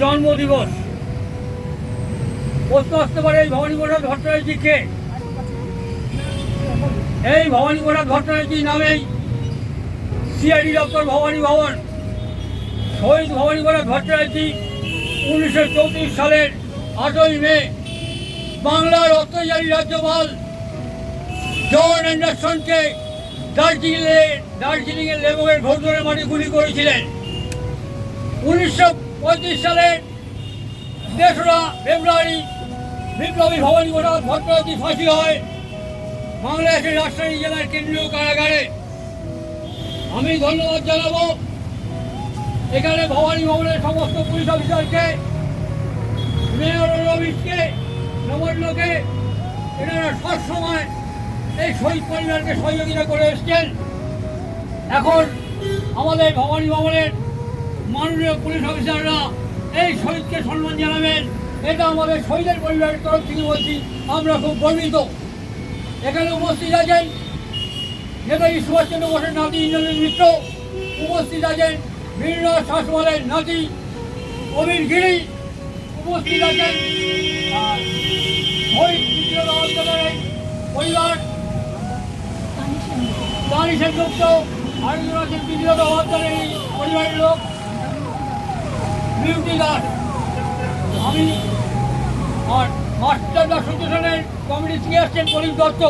জন্মদিবস। প্রশ্ন আসতে পারে, এই ভবানী প্রসাদ ভট্টাচার্যকে। এই ভবানী প্রসাদ ভট্টাচার্য নামেই সিআইডি দপ্তর ভবানী ভবন। শহীদ ভবানী প্রসাদ উনিশশো চৌত্রিশ সালের আটই মে, বাংলার অত্যাচারী রাজ্যপাল জন অ্যান্ডারসনকে দার্জিলিংয়ে দার্জিলিংয়ের লেবুয়ের ঘোষণের মাটি গুলি করেছিলেন। উনিশশো পঁয়ত্রিশ সালের তেসরা ফেব্রুয়ারি বিপ্লবী ভবানী প্রসাদ ভট্টাচার্য ফাঁসি হয়। বাংলাদেশের রাজশাহী জেলার কেন্দ্রীয় কারাগারে। আমি ধন্যবাদ জানাব। এখানে ভবানী ভবনের সমস্ত পুলিশ অফিসারকে, মেয়র রবিশকে নবান্নকে এনারা সবসময় এই শহীদ পরিবারকে সহযোগিতা করে এসছেন। এখন আমাদের ভবানী ভবনের মাননীয় পুলিশ অফিসাররা এই শহীদকে সম্মান জানাবেন। এটা আমাদের শহীদের পরিবারের তরফ থেকে বলছি, আমরা খুব গর্বিত। এখানে উপস্থিত আছেন নেতাজি সুভাষচন্দ্র বোসের নাতি ইন্দ্রনীল মিত্র, উপস্থিত আছেন বীরনাথ শাসওয়ালের নাতি অমির গিরি, উপস্থিত আছেন পরিবার আরেকজন আছেন আন্দোলনের পরিবারের লোক। বিউটি দাস আমি আর মাস্টার অ্যাসোসিয়েশনের কমিটি থেকে এসছেন পরিম দত্ত।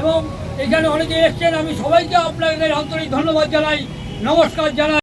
এবং এখানে অনেকে এসছেন, আমি সবাইকে আপনাদের আন্তরিক ধন্যবাদ জানাই, নমস্কার জানাই।